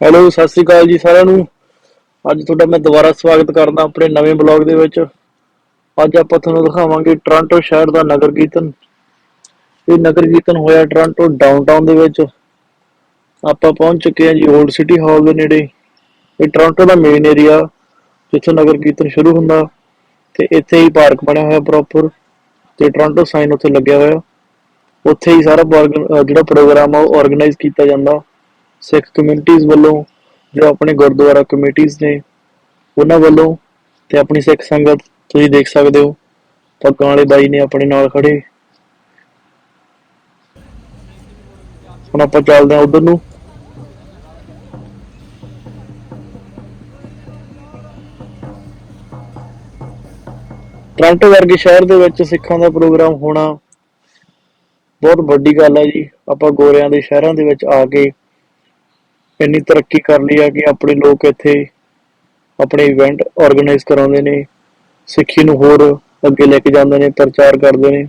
Hello Sat Sri ਅਕਾਲ ਜੀ ਸਾਰਿਆਂ ਨੂੰ। ਅੱਜ ਤੁਹਾਡਾ ਮੈਂ ਦੁਬਾਰਾ ਸਵਾਗਤ ਕਰਦਾ ਆਪਣੇ ਨਵੇਂ ਬਲੌਗ ਦੇ ਵਿੱਚ। ਅੱਜ ਆਪਾਂ ਤੁਹਾਨੂੰ ਦਿਖਾਵਾਂਗੇ ਟੋਰਾਂਟੋ ਸ਼ਹਿਰ ਦਾ ਨਗਰ ਕੀਰਤਨ। ਇਹ ਨਗਰ ਕੀਰਤਨ ਹੋਇਆ ਟੋਰਾਂਟੋ ਡਾਊਨਟਾਊਨ ਦੇ ਵਿੱਚ। ਆਪਾਂ ਪਹੁੰਚ ਚੁੱਕੇ ਹਾਂ ਜੀ 올ਡ ਸਿਟੀ ਹਾਲ ਦੇ ਨੇੜੇ। ਇਹ ਟੋਰਾਂਟੋ ਦਾ ਮੇਨ ਏਰੀਆ ਜਿੱਥੇ ਨਗਰ ਕੀਰਤਨ ਸ਼ੁਰੂ ਹੁੰਦਾ। ਤੇ ਇੱਥੇ ਹੀ ਪਾਰਕ ਬਣਿਆ ਹੋਇਆ ਪ੍ਰੋਪਰ ਤੇ ਟੋਰਾਂਟੋ ਸਾਈਨ ਉੱਥੇ ਲੱਗਿਆ ਹੋਇਆ। ਉੱਥੇ ਹੀ ਸਾਰਾ ਜਿਹੜਾ ਪ੍ਰੋਗਰਾਮ ਆ ਉਹ ਆਰਗੇਨਾਈਜ਼ ਕੀਤਾ ਜਾਂਦਾ। ਸਿੱਖ ਕਮਿਊਨਿਟੀਜ਼ ਵੱਲੋਂ, ਜੋ ਆਪਣੇ ਗੁਰਦੁਆਰਾ ਕਮੇਟੀਆਂ ਨੇ, ਉਹਨਾਂ ਵੱਲੋਂ ਤੇ ਆਪਣੀ ਸਿੱਖ ਸੰਗਤ, ਤੁਸੀਂ ਦੇਖ ਸਕਦੇ ਹੋ ਪੱਗਾਂ ਵਾਲੇ ਬਾਈ ਨੇ ਆਪਣੇ ਨਾਲ ਖੜੇ। ਹੁਣ ਆਪਾਂ ਚੱਲਦੇ ਹਾਂ ਉਧਰ ਨੂੰ। ਟੋਰਾਂਟੋ ਵਰਗੇ ਸ਼ਹਿਰ ਦੇ ਵਿੱਚ ਸਿੱਖਾਂ ਦਾ ਪ੍ਰੋਗਰਾਮ ਹੋਣਾ ਬਹੁਤ ਵੱਡੀ ਗੱਲ ਹੈ ਜੀ। ਆਪਾਂ ਗੋਰਿਆਂ ਦੇ ਸ਼ਹਿਰਾਂ ਦੇ ਵਿੱਚ ਆ ਕੇ ਇੰਨੀ ਤਰੱਕੀ ਕਰ ਲਈ ਆ ਕਿ ਆਪਣੇ ਲੋਕ ਇੱਥੇ ਆਪਣੇ ਇਵੈਂਟ ਆਰਗੇਨਾਈਜ਼ ਕਰਾਉਂਦੇ ਨੇ, ਸਿੱਖੀ ਨੂੰ ਹੋਰ ਅੱਗੇ ਲੈ ਕੇ ਜਾਂਦੇ ਨੇ, ਪ੍ਰਚਾਰ ਕਰਦੇ ਨੇ।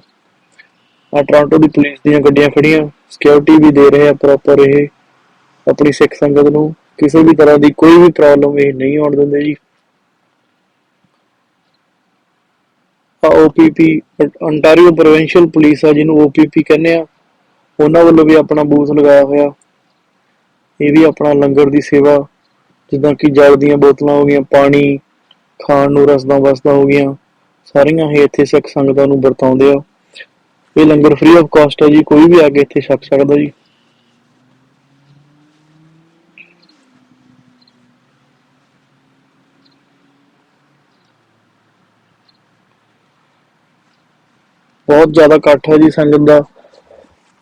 ਆ ਟੋਰਾਂਟੋ ਦੀ ਪੁਲਿਸ ਦੀਆਂ ਗੱਡੀਆਂ ਖੜੀਆਂ ਸਿਕਿਉਰਿਟੀ ਵੀ ਦੇ ਰਹੇ ਆ ਪ੍ਰੋਪਰ ਇਹ ਆਪਣੀ ਸਿੱਖ ਸੰਗਤ ਨੂੰ। ਕਿਸੇ ਵੀ ਤਰ੍ਹਾਂ ਦੀ ਕੋਈ ਵੀ ਪ੍ਰੋਬਲਮ ਇਹ ਨਹੀਂ ਆਉਣ ਦਿੰਦੇ ਜੀ। ਆ OPP ਅੰਟਾਰੀਓ ਪ੍ਰੋਵਿੰਸ਼ੀਅਲ ਪੁਲਿਸ ਆ ਜਿਹਨੂੰ OPP ਕਹਿੰਦੇ ਆ। ਉਹਨਾਂ ਵੱਲੋਂ ਵੀ ਆਪਣਾ ਬੂਥ ਲਗਾਇਆ ਹੋਇਆ। ਇਹ ਵੀ ਆਪਣਾ ਲੰਗਰ ਦੀ ਸੇਵਾ, ਜਿੱਦਾਂ ਕਿ ਜਲ ਦੀਆਂ ਬੋਤਲਾਂ ਹੋ ਗਈਆਂ, ਪਾਣੀ, ਖਾਣ ਨੂੰ ਰਸਦਾਂ ਵਸਦਾਂ ਹੋ ਗਈਆਂ, ਸਾਰੀਆਂ ਹੀ ਇੱਥੇ ਸਿੱਖ ਸੰਗਤਾਂ ਨੂੰ ਵਰਤਾਉਂਦੇ ਆ। ਇਹ ਲੰਗਰ ਫ੍ਰੀ ਆਫ ਕਾਸਟ ਹੈ ਜੀ, ਕੋਈ ਵੀ ਆ ਕੇ ਇੱਥੇ ਛਕ ਸਕਦਾ ਜੀ। ਬਹੁਤ ਜ਼ਿਆਦਾ ਇਕੱਠ ਹੈ ਜੀ ਸੰਗਤ ਦਾ।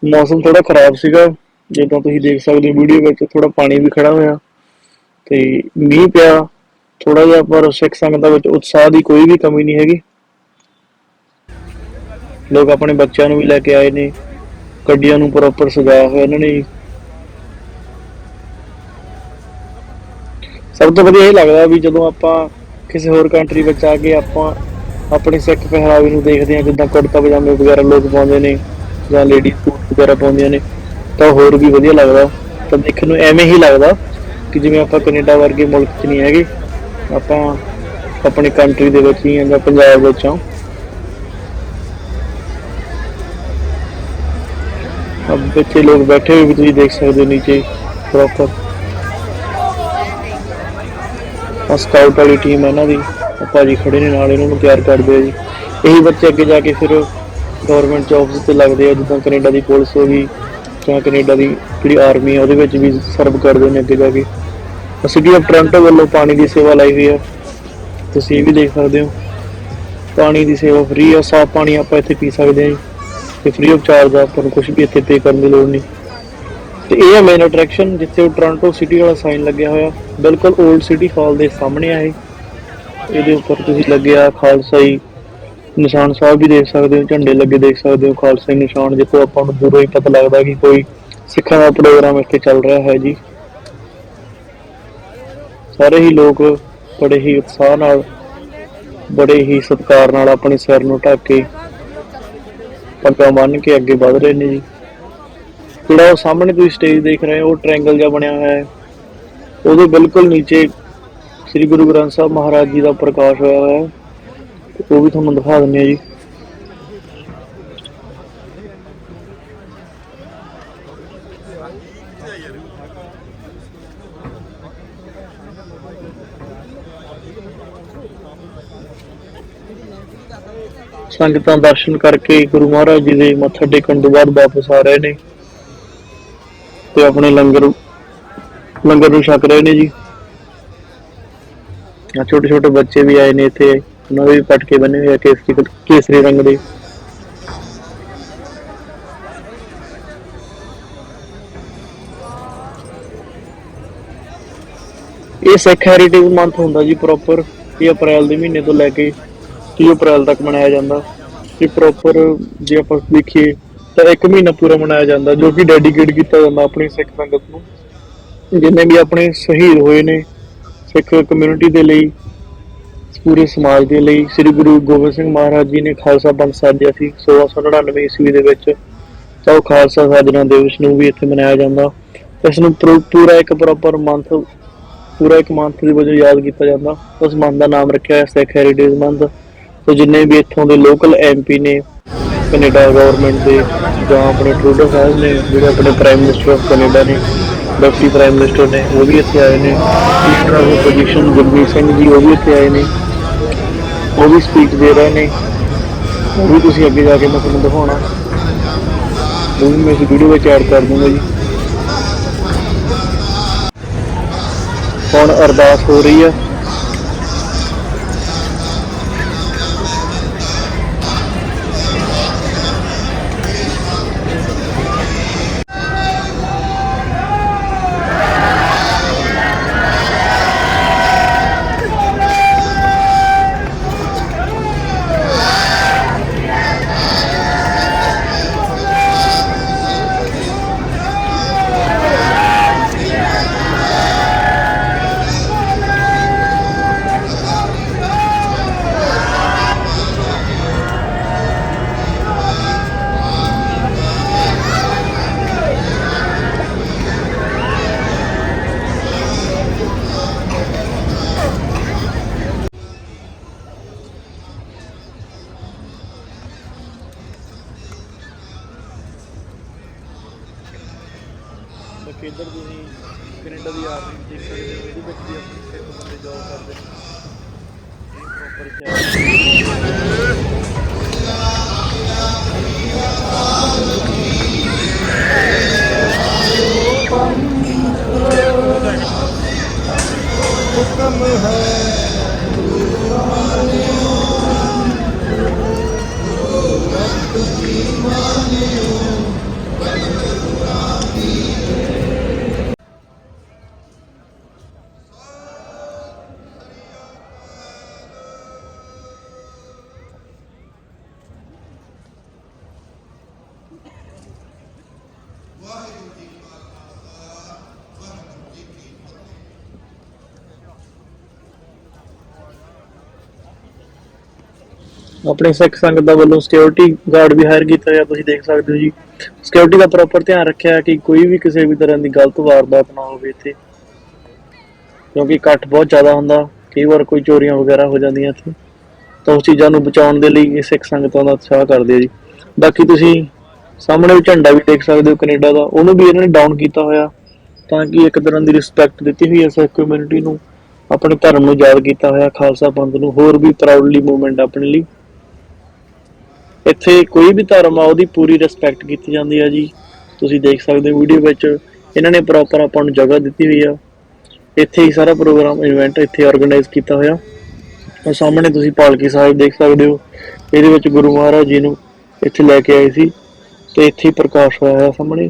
ਮੌਸਮ ਥੋੜਾ ਖਰਾਬ ਸੀਗਾ। ਜਿੱਦਾਂ ਤੁਸੀਂ ਦੇਖ ਸਕਦੇ ਹੋ ਵੀਡੀਓ ਵਿੱਚ ਥੋੜਾ ਪਾਣੀ ਵੀ ਖੜਾ ਹੋਇਆ ਤੇ ਮੀਂਹ ਪਿਆ ਥੋੜਾ ਜਿਹਾ ਪਰ ਸਿੱਖ ਸੰਗਤਾਂ ਵਿੱਚ ਉਤਸ਼ਾਹ ਦੀ ਕੋਈ ਵੀ ਕਮੀ ਨਹੀਂ ਹੈਗੀ। ਲੋਕ ਆਪਣੇ ਬੱਚਿਆਂ ਨੂੰ ਵੀ ਲੈ ਕੇ ਆਏ ਨੇ, ਗੱਡੀਆਂ ਨੂੰ ਪ੍ਰੋਪਰ ਸਜਾਇਆ ਹੋਇਆ ਇਹਨਾਂ ਨੇ ਸਭ ਤੋਂ ਵਧੀਆ ਇਹ ਲੱਗਦਾ ਵੀ ਜਦੋਂ ਆਪਾਂ ਕਿਸੇ ਹੋਰ ਕੰਟਰੀ ਵਿੱਚ ਆ ਕੇ ਆਪਾਂ ਆਪਣੇ ਸਿੱਖ ਪਹਿਰਾਵੇ ਨੂੰ ਦੇਖਦੇ ਹਾਂ, ਜਿੱਦਾਂ ਕੁੜਤਾ ਪਜਾਮੇ ਵਗੈਰਾ ਲੋਕ ਪਾਉਂਦੇ ਨੇ ਜਾਂ ਲੇਡੀ ਸੂਟ ਵਗੈਰਾ ਪਾਉਂਦੀਆਂ ਨੇ। ਤਾਂ ਹੋਰ ਵੀ ਵਧੀਆ ਲੱਗਦਾ। ਤਾਂ ਦੇਖਣ ਨੂੰ ਐਵੇਂ ਹੀ ਲੱਗਦਾ ਕਿ ਜਿਵੇਂ ਆਪਾਂ ਕੈਨੇਡਾ ਵਰਗੇ ਮੁਲਕ 'ਚ ਨਹੀਂ ਹੈਗੇ। ਆਪਾਂ ਆਪਣੀ ਕੰਟਰੀ ਦੇ ਵਿੱਚ ਹੀ ਹਾਂ ਜਾਂ ਪੰਜਾਬ ਵਿੱਚ ਹਾਂ। ਅਬ ਬੱਚੇ ਲੋਕ ਬੈਠੇ ਹੋਏ ਵੀ ਤੁਸੀਂ ਦੇਖ ਸਕਦੇ ਹੋ ਨੀਚੇ ਪ੍ਰੋਪਰ ਆ ਸਕਾਊਟ ਵਾਲੀ ਟੀਮ ਹੈ ਇਹਨਾਂ ਦੀ। ਉਹ ਭਾਜੀ ਖੜੇ ਨੇ ਨਾਲ, ਇਹਨਾਂ ਨੂੰ ਤਿਆਰ ਕਰਦੇ ਆ ਜੀ। ਇਹੀ ਬੱਚੇ ਅੱਗੇ ਜਾ ਕੇ ਫਿਰ ਗਵਰਨਮੈਂਟ ਜੌਬਸ ਤੇ ਲੱਗਦੇ ਆ, ਜਿੱਦਾਂ ਕੈਨੇਡਾ ਦੀ ਪੁਲਿਸ ਹੋ ਗਈ। ਜਾਂ ਕੈਨੇਡਾ ਦੀ ਜਿਹੜੀ ਆਰਮੀ ਆ, ਉਹਦੇ ਵਿੱਚ ਵੀ ਸਰਵ ਕਰਦੇ ਨੇ ਅੱਗੇ ਜਾ ਕੇ। ਸਿਟੀ ਆਫ ਟੋਰਾਂਟੋ ਵੱਲੋਂ ਪਾਣੀ ਦੀ ਸੇਵਾ ਲਾਈ ਹੋਈ ਆ। ਤੁਸੀਂ ਇਹ ਵੀ ਦੇਖ ਸਕਦੇ ਹੋ। ਪਾਣੀ ਦੀ ਸੇਵਾ ਫ੍ਰੀ ਆ, ਸਾਫ਼ ਪਾਣੀ ਆਪਾਂ ਇੱਥੇ ਪੀ ਸਕਦੇ ਹਾਂ ਜੀ। ਤੇ ਫ੍ਰੀ ਆਫ ਚਾਰਜ ਆ ਤੁਹਾਨੂੰ ਨੂੰ ਕੁਝ ਵੀ ਇੱਥੇ ਪੇ ਕਰਨ ਦੀ ਲੋੜ ਨਹੀਂ। ਤੇ ਇਹ ਹੈ ਮੇਨ ਅਟਰੈਕਸ਼ਨ ਜਿੱਥੇ ਉਹ ਟੋਰਾਂਟੋ ਸਿਟੀ ਵਾਲਾ ਸਾਈਨ ਲੱਗਿਆ ਹੋਇਆ। ਬਿਲਕੁਲ 올ਡ ਸਿਟੀ ਹਾਲ ਦੇ ਸਾਹਮਣੇ ਆ ਇਹ। ਇਹਦੇ ਉੱਪਰ ਤੁਸੀਂ ਲੱਗਿਆ ਖਾਲਸਾਈ ਨਿਸ਼ਾਨ ਸਾਹਿਬ ਵੀ ਦੇਖ ਸਕਦੇ ਹੋ, ਝੰਡੇ ਲੱਗੇ ਦੇਖ ਸਕਦੇ ਹੋ ਖਾਲਸਾਈ ਨਿਸ਼ਾਨ ਜਿੱਥੋਂ ਆਪਾਂ ਨੂੰ ਦੂਰੋਂ ਹੀ ਪਤਾ ਲੱਗਦਾ ਕਿ ਕੋਈ ਸਿੱਖਾਂ ਦਾ ਪ੍ਰੋਗਰਾਮ ਇੱਥੇ ਚੱਲ ਰਿਹਾ ਹੈ ਜੀ। ਸਾਰੇ ਹੀ ਲੋਕ ਬੜੇ ਹੀ ਉਤਸ਼ਾਹ ਨਾਲ, ਬੜੇ ਹੀ ਸਤਿਕਾਰ ਨਾਲ ਆਪਣੇ ਸਿਰ ਨੂੰ ਢੱਕ ਕੇ ਪੱਗਾਂ ਬੰਨ੍ਹ ਕੇ ਅੱਗੇ ਵਧ ਰਹੇ ਨੇ ਜੀ। ਜਿਹੜਾ ਉਹ ਸਾਹਮਣੇ ਤੁਸੀਂ ਸਟੇਜ ਦੇਖ ਰਹੇ ਹੋ, ਉਹ ਟ੍ਰਾਇੰਗਲ ਜਿਹਾ ਬਣਿਆ ਹੋਇਆ ਹੈ। ਉਹਦੇ ਬਿਲਕੁਲ ਨੀਚੇ ਸ੍ਰੀ ਗੁਰੂ ਗ੍ਰੰਥ ਸਾਹਿਬ ਮਹਾਰਾਜ ਜੀ ਦਾ ਪ੍ਰਕਾਸ਼ ਹੋਇਆ ਹੋਇਆ ਹੈ। ਉਹ ਵੀ ਤੁਹਾਨੂੰ ਦਿਖਾ ਦਿੰਦੇ ਆ ਜੀ। ਸੰਗਤਾਂ ਦਰਸ਼ਨ ਕਰਕੇ ਗੁਰੂ ਮਹਾਰਾਜ ਜੀ ਦੇ ਮੱਥਾ ਟੇਕਣ ਤੋਂ ਬਾਅਦ ਵਾਪਸ ਆ ਰਹੇ ਨੇ ਤੇ ਆਪਣੇ ਲੰਗਰ ਲੰਗਰ ਨੂੰ ਛਕ ਰਹੇ ਨੇ ਜੀ। ਆ ਛੋਟੇ ਛੋਟੇ ਬੱਚੇ ਵੀ ਆਏ ਨੇ ਇੱਥੇ। ਉਹਨਾਂ ਦੇ ਵੀ ਪਟਕੇ ਬੰਨੇ ਹੋਏ ਆ ਕੇਸਰੀ ਕੇਸਰੀ ਰੰਗ ਦੇ। ਇਹ ਸਿੱਖ ਹੈਰੀਟੇਜ ਮੰਥ ਹੁੰਦਾ ਜੀ ਪ੍ਰੋਪਰ ਇਹ ਅਪ੍ਰੈਲ ਦੇ ਮਹੀਨੇ ਤੋਂ ਲੈ ਕੇ 30 ਅਪ੍ਰੈਲ ਤੱਕ ਮਨਾਇਆ ਜਾਂਦਾ। ਇਹ ਪ੍ਰੋਪਰ ਜੇ ਆਪਾਂ ਦੇਖੀਏ ਤਾਂ ਇੱਕ ਮਹੀਨਾ ਪੂਰਾ ਮਨਾਇਆ ਜਾਂਦਾ, ਜੋ ਕਿ ਡੈਡੀਕੇਟ ਕੀਤਾ ਜਾਂਦਾ ਆਪਣੀ ਸਿੱਖ ਸੰਗਤ ਨੂੰ। ਜਿੰਨੇ ਵੀ ਆਪਣੇ ਸ਼ਹੀਦ ਹੋਏ ਨੇ ਸਿੱਖ ਕਮਿਊਨਿਟੀ ਦੇ ਲਈ ਪੂਰੇ ਸਮਾਜ ਦੇ ਲਈ ਸ੍ਰੀ ਗੁਰੂ ਗੋਬਿੰਦ ਸਿੰਘ ਮਹਾਰਾਜ ਜੀ ਨੇ ਖਾਲਸਾ ਪੰਥ ਸਾਜਿਆ ਸੀ 1699 ਈਸਵੀ ਦੇ ਵਿੱਚ। ਤਾਂ ਉਹ ਖਾਲਸਾ ਸਾਜਣਾ ਦਿਵਸ ਨੂੰ ਵੀ ਇੱਥੇ ਮਨਾਇਆ ਜਾਂਦਾ। ਇਸ ਨੂੰ ਪੂ- ਪੂਰਾ ਇੱਕ ਪ੍ਰੋਪਰ ਮੰਥ ਪੂਰਾ ਇੱਕ ਮੰਥ ਦੇ ਵਜੋਂ ਯਾਦ ਕੀਤਾ ਜਾਂਦਾ। ਉਸ ਮੰਥ ਦਾ ਨਾਮ ਰੱਖਿਆ ਹੈ ਸਿੱਖ ਹੈਰੀਟੇਜ ਮੰਥ ਤੇ ਜਿੰਨੇ ਵੀ ਇੱਥੋਂ ਦੇ ਲੋਕਲ ਐਮਪੀ ਨੇ, ਕੈਨੇਡਾ ਗਵਰਨਮੈਂਟ ਦੇ ਜਾਂ ਆਪਣੇ ਟਰੂਡੋ ਸਾਹਿਬ ਨੇ, ਜਿਹੜੇ ਆਪਣੇ ਪ੍ਰਾਈਮ ਮਿਨਿਸਟਰ ਆਫ ਕੈਨੇਡਾ ਨੇ, ਡਿਪਟੀ ਪ੍ਰਾਈਮ ਮਿਨਿਸਟਰ ਨੇ, ਉਹ ਵੀ ਇੱਥੇ ਆਏ ਨੇ। Leader of opposition Gurmeet Singh ji, ਉਹ ਵੀ ਇੱਥੇ ਆਏ ਨੇ। ਉਹ ਵੀ ਸਪੀਚ ਦੇ ਰਹੇ ਨੇ। ਉਹ ਵੀ ਤੁਸੀਂ ਅੱਗੇ ਜਾ ਕੇ ਮੈਂ ਤੁਹਾਨੂੰ ਦਿਖਾਉਣਾ। ਉਹ ਵੀ ਮੈਂ ਇਸ ਵੀਡੀਓ ਵਿੱਚ ਐਡ ਕਰ ਦੂੰਗਾ ਜੀ। ਹੁਣ ਅਰਦਾਸ ਹੋ ਰਹੀ ਹੈ। ਆਪਣੇ ਸਿੱਖ ਸੰਗਤ ਦਾ ਵੱਲੋਂ ਸਿਕਿਉਰਿਟੀ ਗਾਰਡ ਵੀ ਹਾਇਰ ਕੀਤਾ ਗਿਆ, ਤੁਸੀਂ ਦੇਖ ਸਕਦੇ ਹੋ ਜੀ। ਸਿਕਿਉਰਿਟੀ ਦਾ ਪ੍ਰੋਪਰ ਧਿਆਨ ਰੱਖਿਆ ਕਿ ਕੋਈ ਵੀ ਕਿਸੇ ਵੀ ਤਰ੍ਹਾਂ ਦੀ ਗਲਤ ਵਾਰਦਾਤ ਨਾ ਹੋਵੇ ਇੱਥੇ। ਕਿਉਂਕਿ ਇਕੱਠ ਬਹੁਤ ਜ਼ਿਆਦਾ ਹੁੰਦਾ, ਕਈ ਵਾਰ ਕੋਈ ਚੋਰੀਆਂ ਵਗੈਰਾ ਹੋ ਜਾਂਦੀਆਂ ਇੱਥੇ। ਤਾਂ ਉਸ ਚੀਜ਼ਾਂ ਨੂੰ ਬਚਾਉਣ ਦੇ ਲਈ ਇਹ ਸਿੱਖ ਸੰਗਤਾਂ ਦਾ ਉਤਸ਼ਾਹ ਕਰਦੇ ਆ ਜੀ। ਬਾਕੀ ਤੁਸੀਂ ਸਾਹਮਣੇ ਵੀ ਝੰਡਾ ਵੀ ਦੇਖ ਸਕਦੇ ਹੋ ਕੈਨੇਡਾ ਦਾ, ਉਹਨੂੰ ਵੀ ਇਹਨਾਂ ਨੇ ਡਾਊਨ ਕੀਤਾ ਹੋਇਆ ਤਾਂ ਕਿ ਇੱਕ ਤਰ੍ਹਾਂ ਦੀ ਰਿਸਪੈਕਟ ਦਿੱਤੀ ਹੋਈ ਹੈ ਸਿੱਖ ਕਮਿਊਨਿਟੀ ਨੂੰ, ਆਪਣੇ ਧਰਮ ਨੂੰ ਯਾਦ ਕੀਤਾ ਹੋਇਆ ਖਾਲਸਾ ਪੰਥ ਨੂੰ, ਹੋਰ ਵੀ ਪ੍ਰਾਊਡਲੀ ਮੂਵਮੈਂਟ ਆਪਣੇ ਲਈ। ਇੱਥੇ ਕੋਈ ਵੀ ਧਰਮ ਆ, ਉਹਦੀ ਪੂਰੀ ਰਿਸਪੈਕਟ ਕੀਤੀ ਜਾਂਦੀ ਆ ਜੀ। ਤੁਸੀਂ ਦੇਖ ਸਕਦੇ ਹੋ ਵੀਡੀਓ ਵਿੱਚ, ਇਹਨਾਂ ਨੇ ਪ੍ਰੋਪਰ ਆਪਾਂ ਨੂੰ ਜਗ੍ਹਾ ਦਿੱਤੀ ਹੋਈ ਆ। ਇੱਥੇ ਹੀ ਸਾਰਾ ਪ੍ਰੋਗਰਾਮ ਇਵੈਂਟ ਇੱਥੇ ਆਰਗੇਨਾਈਜ਼ ਕੀਤਾ ਹੋਇਆ। ਔਰ ਸਾਹਮਣੇ ਤੁਸੀਂ ਪਾਲਕੀ ਸਾਹਿਬ ਦੇਖ ਸਕਦੇ ਹੋ। ਇਹਦੇ ਵਿੱਚ ਗੁਰੂ ਮਹਾਰਾਜ ਜੀ ਨੂੰ ਇੱਥੇ ਲੈ ਕੇ ਆਏ ਸੀ। ਤੇ ਇੱਥੇ ਹੀ ਪ੍ਰਕਾਸ਼ ਹੋਇਆ ਹੈ ਸਾਹਮਣੇ।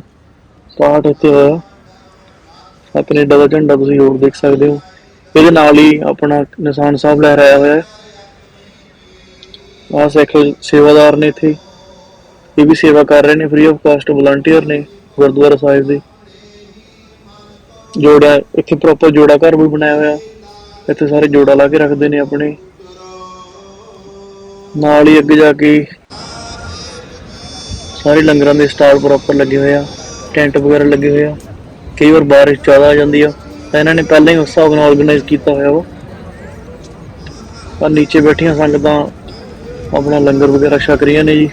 ਪਾਠ ਇੱਥੇ ਹੋਇਆ। ਆਪਣੇ ਕੈਨੇਡਾ ਦਾ ਝੰਡਾ ਤੁਸੀਂ ਹੋਰ ਦੇਖ ਸਕਦੇ ਹੋ। ਇਹਦੇ ਨਾਲ ਹੀ ਆਪਣਾ ਨਿਸ਼ਾਨ ਸਾਹਿਬ ਲਹਿਰਾਇਆ ਹੋਇਆ ਹੈ। ਆ ਸਿੱਖ ਸੇਵਾਦਾਰ ਨੇ ਇੱਥੇ ਇਹ ਵੀ ਸੇਵਾ ਕਰ ਰਹੇ ਨੇ ਫ੍ਰੀ ਆਫ ਕਾਸਟ ਵਲੰਟੀਅਰ ਨੇ ਗੁਰਦੁਆਰਾ ਸਾਹਿਬ ਦੇ। ਜੋੜਾ, ਇੱਥੇ ਪ੍ਰੋਪਰ ਜੋੜਾ ਘਰ ਵੀ ਬਣਾਇਆ ਹੋਇਆ। ਇੱਥੇ ਸਾਰੇ ਜੋੜਾ ਲਾ ਕੇ ਰੱਖਦੇ ਨੇ ਆਪਣੇ। ਨਾਲ ਹੀ ਅੱਗੇ ਜਾ ਕੇ ਸਾਰੇ ਲੰਗਰਾਂ ਦੇ ਸਟਾਲ ਪ੍ਰੋਪਰ ਲੱਗੇ ਹੋਏ ਆ, ਟੈਂਟ ਵਗੈਰਾ ਲੱਗੇ ਹੋਏ ਆ। ਕਈ ਵਾਰ ਬਾਰਿਸ਼ ਜ਼ਿਆਦਾ ਆ ਜਾਂਦੀ ਆ। ਤਾਂ ਇਹਨਾਂ ਨੇ ਪਹਿਲਾਂ ਹੀ ਉਸ ਹਿਸਾਬ ਨਾਲ ਆਰਗੇਨਾਈਜ਼ ਕੀਤਾ ਹੋਇਆ ਵਾ। ਪਰ ਨੀਚੇ ਬੈਠੀਆਂ ਸੰਗਤਾਂ ਆਪਣਾ ਲੰਗਰ ਵਗੈਰਾ ਛਕ ਰਹੀਆਂ ਨੇ ਜੀ।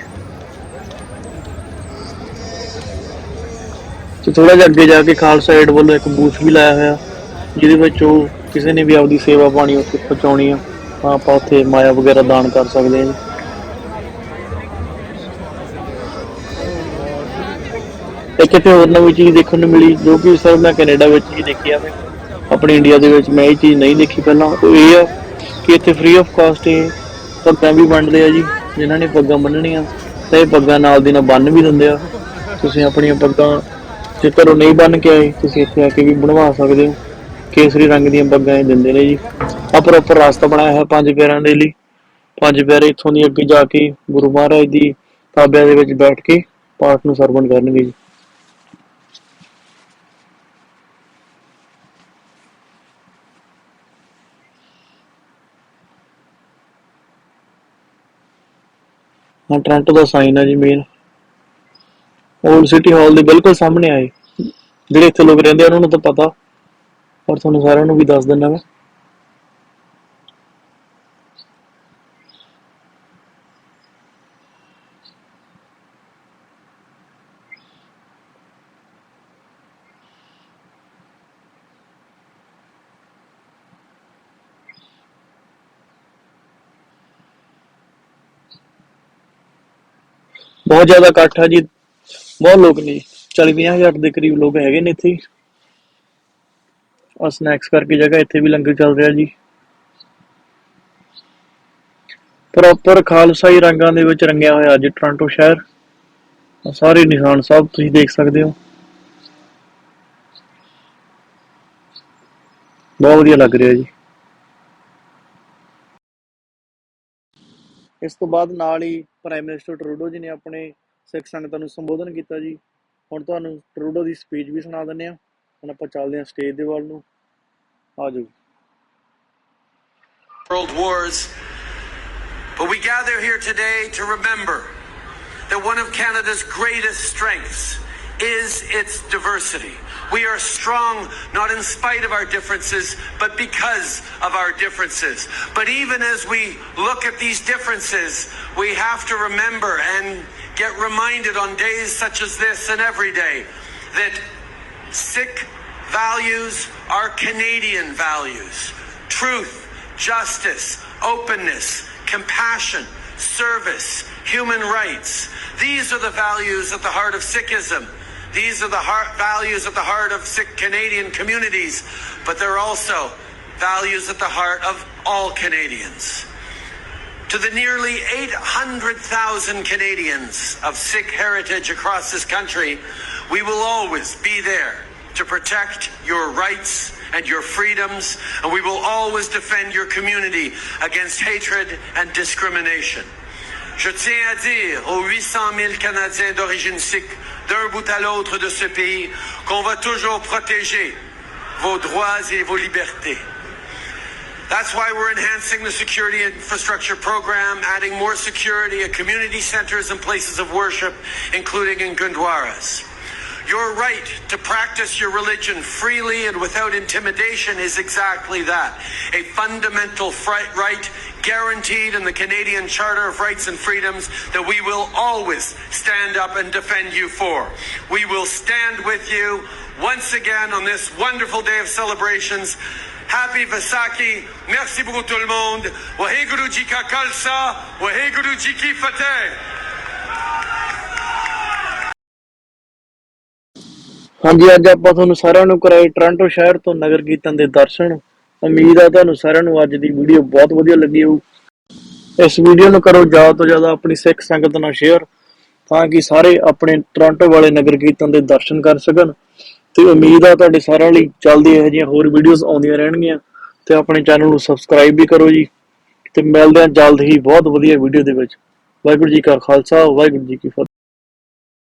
ਤੇ ਥੋੜਾ ਜਿਹਾ ਅੱਗੇ ਜਾ ਕੇ ਖਾਲਸਾ ਏਡ ਵੱਲੋਂ ਇੱਕ ਬੂਥ ਵੀ ਲਾਇਆ ਹੋਇਆ, ਜਿਹਦੇ ਵਿੱਚ ਉਹ ਕਿਸੇ ਨੇ ਵੀ ਆਪਦੀ ਸੇਵਾ ਪਾਣੀ ਉੱਥੇ ਪਹੁੰਚਾਉਣੀ ਆ, ਤਾਂ ਆਪਾਂ ਉੱਥੇ ਮਾਇਆ ਵਗੈਰਾ ਦਾਨ ਕਰ ਸਕਦੇ ਹਾਂ ਜੀ। ਇੱਕ ਇੱਥੇ ਹੋਰ ਨਵੀਂ ਚੀਜ਼ ਦੇਖਣ ਨੂੰ ਮਿਲੀ, ਜੋ ਕਿ ਸਰ ਮੈਂ ਕੈਨੇਡਾ ਵਿੱਚ ਹੀ ਦੇਖੀ ਆ। ਆਪਣੇ ਇੰਡੀਆ ਦੇ ਵਿੱਚ ਮੈਂ ਇਹ ਚੀਜ਼ ਨਹੀਂ ਦੇਖੀ ਪਹਿਲਾਂ, ਉਹ ਇਹ ਆ ਕਿ ਇੱਥੇ ਫ੍ਰੀ ਆਫ ਕਾਸਟ ਇਹ ਪੱਗਾਂ ਵੀ ਵੰਡਦੇ ਆ ਜੀ, ਜਿਨ੍ਹਾਂ ਨੇ ਪੱਗਾਂ ਬੰਨਣੀਆਂ ਤੇ ਇਹ ਪੱਗਾਂ ਨਾਲ ਦੀ ਨਾਲ ਬੰਨ ਵੀ ਦਿੰਦੇ ਆ। ਤੁਸੀਂ ਆਪਣੀਆਂ ਪੱਗਾਂ ਜੇ ਘਰੋਂ ਨਹੀਂ ਬੰਨ ਕੇ ਆਏ, ਤੁਸੀਂ ਇੱਥੇ ਆ ਕੇ ਵੀ ਬਣਵਾ ਸਕਦੇ ਹੋ। ਕੇਸਰੀ ਰੰਗ ਦੀਆਂ ਪੱਗਾਂ ਇਹ ਦਿੰਦੇ ਨੇ ਜੀ। ਆ ਪ੍ਰੋਪਰ ਰਸਤਾ ਬਣਾਇਆ ਹੈ ਪੰਜ ਪਿਆਰਿਆਂ ਦੇ ਲਈ। ਪੰਜ ਪਿਆਰੇ ਇੱਥੋਂ ਦੀ ਅੱਗੇ ਜਾ ਕੇ ਗੁਰੂ ਮਹਾਰਾਜ ਦੀ ਤਾਬਿਆਂ ਦੇ ਵਿੱਚ ਬੈਠ ਕੇ ਪਾਠ ਨੂੰ ਸਰਵਣ ਕਰਨਗੇ ਜੀ। ਹਾਂ ਟੋਰਾਂਟੋ ਦਾ ਸਾਈਨ ਆ ਜੀ ਮੇਨ ਓਲਡ ਸਿਟੀ ਹਾਲ ਦੇ ਬਿਲਕੁਲ ਸਾਹਮਣੇ ਆਏ ਜਿਹੜੇ ਇੱਥੇ ਲੋਕ ਰਹਿੰਦੇ ਆ, ਉਹਨਾਂ ਨੂੰ ਤਾਂ ਪਤਾ। ਪਰ ਤੁਹਾਨੂੰ ਸਾਰਿਆਂ ਨੂੰ ਵੀ ਦੱਸ ਦਿੰਦਾ ਮੈਂ। ਬਹੁਤ ਜ਼ਿਆਦਾ ਇਕੱਠ ਹੈ ਜੀ, ਬਹੁਤ ਲੋਕ ਨੇ 40 ਹਜ਼ਾਰ ਦੇ ਕਰੀਬ ਲੋਕ ਹੈਗੇ ਨੇ ਇੱਥੇ। ਆ ਸਨੈਕਸ ਕਰਕੇ ਜਗ੍ਹਾ ਇੱਥੇ ਵੀ ਲੰਗਰ ਚੱਲ ਰਿਹਾ ਜੀ। ਪ੍ਰੋਪਰ ਖਾਲਸਾਈ ਰੰਗਾਂ ਦੇ ਵਿੱਚ ਰੰਗਿਆ ਹੋਇਆ ਅੱਜ ਟੋਰਾਂਟੋ ਸ਼ਹਿਰ। ਸਾਰੇ ਨਿਸ਼ਾਨ ਸਾਹਿਬ ਤੁਸੀਂ ਦੇਖ ਸਕਦੇ ਹੋ। ਬਹੁਤ ਵਧੀਆ ਲੱਗ ਰਿਹਾ ਜੀ। ਇਸ ਤੋਂ ਬਾਅਦ ਨਾਲ ਹੀ ਪ੍ਰਾਈਮ ਮਿਨਿਸਟਰ ਟਰੂਡੋ ਜੀ ਨੇ ਆਪਣੇ ਸਿੱਖ ਸੰਗਤਾਂ ਨੂੰ ਸੰਬੋਧਨ ਕੀਤਾ ਜੀ। ਹੁਣ ਤੁਹਾਨੂੰ ਟਰੂਡੋ ਦੀ ਸਪੀਚ ਵੀ ਸੁਣਾ ਦਿੰਦੇ ਆ ਹੁਣ ਆਪਾਂ ਚੱਲਦੇ ਹਾਂ ਸਟੇਜ ਦੇ ਵੱਲ ਨੂੰ। ਆ ਜਾਓ world wars. But we gather here today to remember that one of Canada's greatest strengths is its diversity. We are strong not in spite of our differences, but because of our differences. But even as we look at these differences, we have to remember and get reminded on days such as this and every day that Sikh values are Canadian values. Truth, justice, openness, compassion, service, human rights. These are the values at the heart of Sikhism. These are the heart, values at the heart of sick Canadian communities, but they're also values at the heart of all Canadians. To the nearly 800,000 Canadians of Sikh heritage across this country, we will always be there to protect your rights and your freedoms, and we will always defend your community against hatred and discrimination. Je tiens à dire aux 800 000 Canadiens d'origine sikh d'un bout à l'autre de ce pays qu'on va toujours protéger vos droits et vos libertés. That's why we're enhancing the security infrastructure program, adding more security at community centers and places of worship, including in Gurdwaras. Your right to practice your religion freely and without intimidation is exactly that. A fundamental right guaranteed in the Canadian Charter of Rights and Freedoms that we will always stand up and defend you for. We will stand with you once again on this wonderful day of celebrations. Happy Vaisakhi. Merci beaucoup tout le monde. Waheguru Ji ka Khalsa. Waheguru Ji ki Fateh. ਹਾਂਜੀ, ਅੱਜ ਆਪਾਂ ਤੁਹਾਨੂੰ ਸਾਰਿਆਂ ਨੂੰ ਕਰਾਏ Toronto ਸ਼ਹਿਰ ਤੋਂ ਨਗਰ ਕੀਰਤਨ ਦੇ ਦਰਸ਼ਨ। ਉਮੀਦ ਆ ਤੁਹਾਨੂੰ ਸਾਰਿਆਂ ਨੂੰ ਅੱਜ ਦੀ ਵੀਡੀਓ ਬਹੁਤ ਵਧੀਆ ਲੱਗੀ ਹੋਊ। ਇਸ ਵੀਡੀਓ ਨੂੰ ਕਰੋ ਜ਼ਿਆਦਾ ਤੋਂ ਜ਼ਿਆਦਾ ਆਪਣੀ ਸਿੱਖ ਸੰਗਤ ਨਾਲ ਸ਼ੇਅਰ ਤਾਂ ਕਿ ਸਾਰੇ ਆਪਣੇ ਟੋਰਾਂਟੋ ਵਾਲੇ ਨਗਰ ਕੀਰਤਨ ਦੇ ਦਰਸ਼ਨ ਕਰ ਸਕਣ। ਤੇ ਉਮੀਦ ਆ ਤੁਹਾਡੇ ਸਾਰਿਆਂ ਲਈ ਜਲਦੀ ਇਹੋ ਜਿਹੀਆਂ ਹੋਰ ਵੀਡੀਓਜ਼ ਆਉਂਦੀਆਂ ਰਹਿਣਗੀਆਂ। ਤੇ ਆਪਣੇ ਚੈਨਲ ਨੂੰ ਸਬਸਕ੍ਰਾਈਬ ਵੀ ਕਰੋ ਜੀ। ਤੇ ਮਿਲਦੇ ਹਾਂ ਜਲਦ ਹੀ ਬਹੁਤ ਵਧੀਆ ਵੀਡੀਓ ਦੇ ਵਿੱਚ। ਵਾਹਿਗੁਰੂ ਜੀ ਕਾ ਖਾਲਸਾ, ਵਾਹਿਗੁਰੂ ਜੀ ਕੀ ਫਤਿਹ।